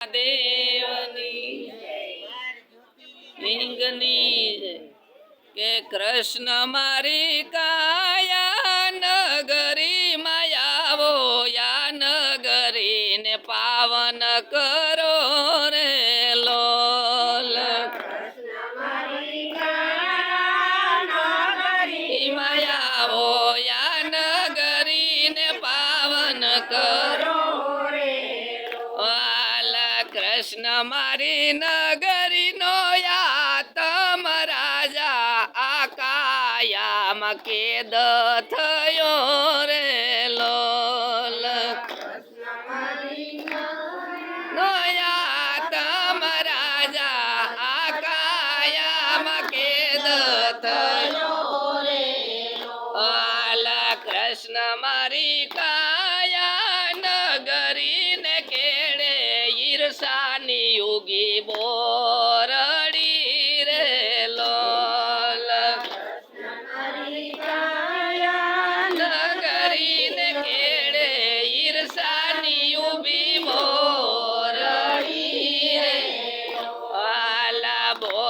દેવની લિંગની કે કૃષ્ણ મારી કાયા નગરી માયાવો યા નગરી ને પાવન કરો રે લોલ. માયાવો યા નગરી ને કરો મારી નગરી નો યાતમ રાજા આકાયામાં કેદ થયો રે લોલ. નો યાતમ રાજા આકાયામાં કેદ થયો વાલા કૃષ્ણ મારી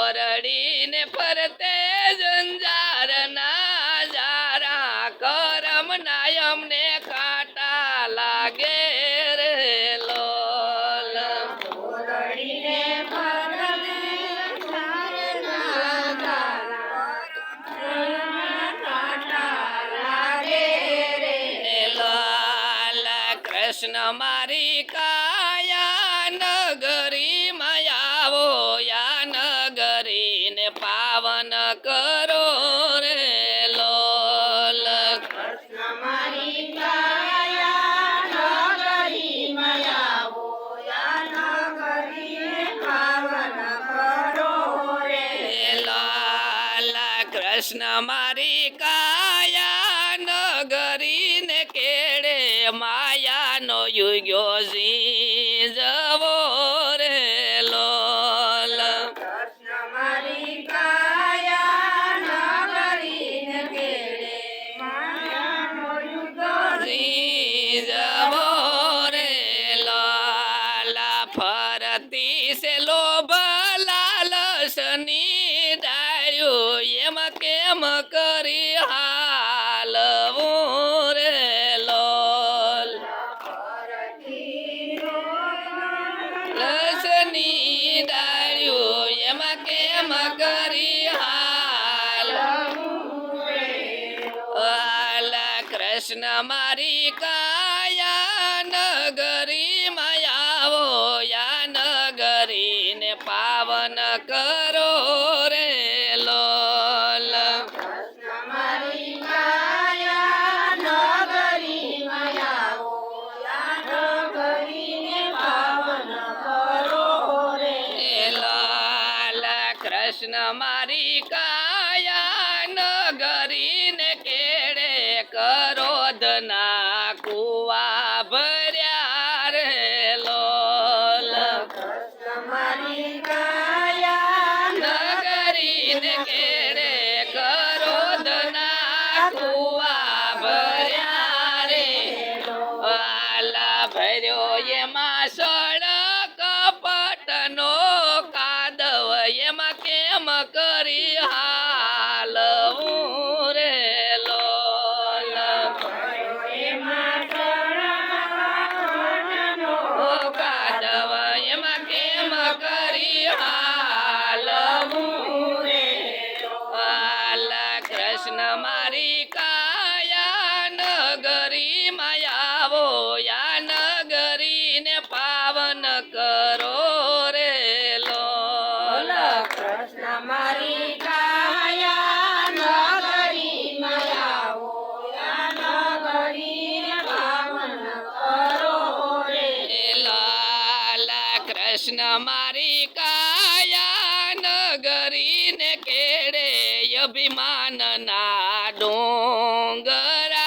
વાલા બોરડી ને ફરતે જંજાર ના જારા કરમ નાયમ ને કાંટા લાગે રે લોલ. કૃષ્ણ મારી કાયા કૃષ્ણ મારી કાયા નગરી ને કેડે માયાનો યુગ્યો જી જવો એમ કેમ કરી હાલવું રે લોલ? લસની ડાળ્યું એમાં, કેમ કરી હાલ? વાલા કૃષ્ણ મારી કાયા નગરી માયાવો યા નગરીને પાવન કરો. મારી કાયા નગરી ને કેડે કરોધના કુવા ભર્યા રે લોલ. નગરી ને કેડે કરોધના કુવા ભર્યા રે વાલા ભર્યો એમાં કરી હાલ રે એમાં કેમ કરી હાલવું રે વાલા કૃષ્ણ કૃષ્ણ મારી કાયા નગરી ને કેડે અભિમાન ના ડોંગરા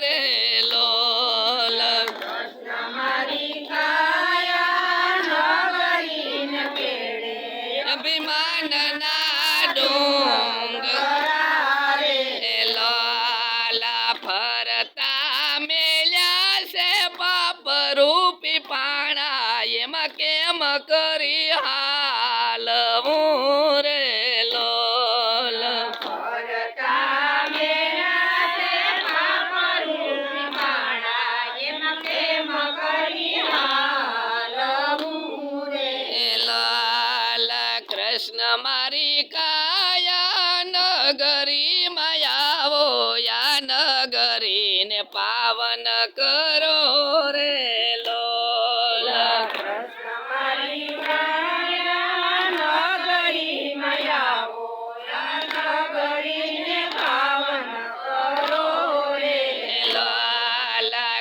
રે લોલ અભિમાન ના રૂપી પાણા. એમાં કેમ કરી હાલવું નગરી માયાવો યા નગરી ને પાવન કરો રે લાલ.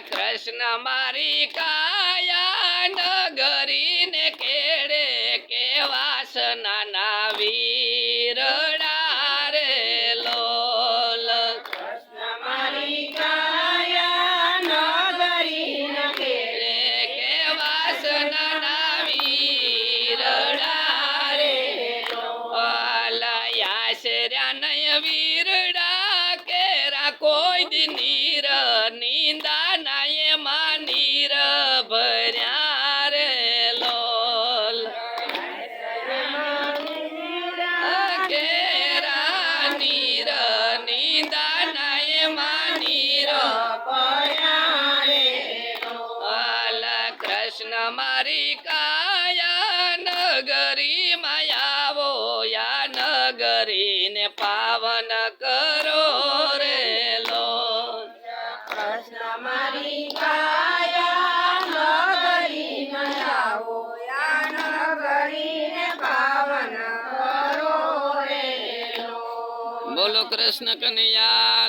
કૃષ્ણ મારી કાયા મારી કાયા નગરી માયાવો યા નગરીને પાવન કરો રે લો. કૃષ્ણ મારી કાયા નગરી મયાવો યા નગરીને પાવન કરો રે બોલો કૃષ્ણ કનૈયા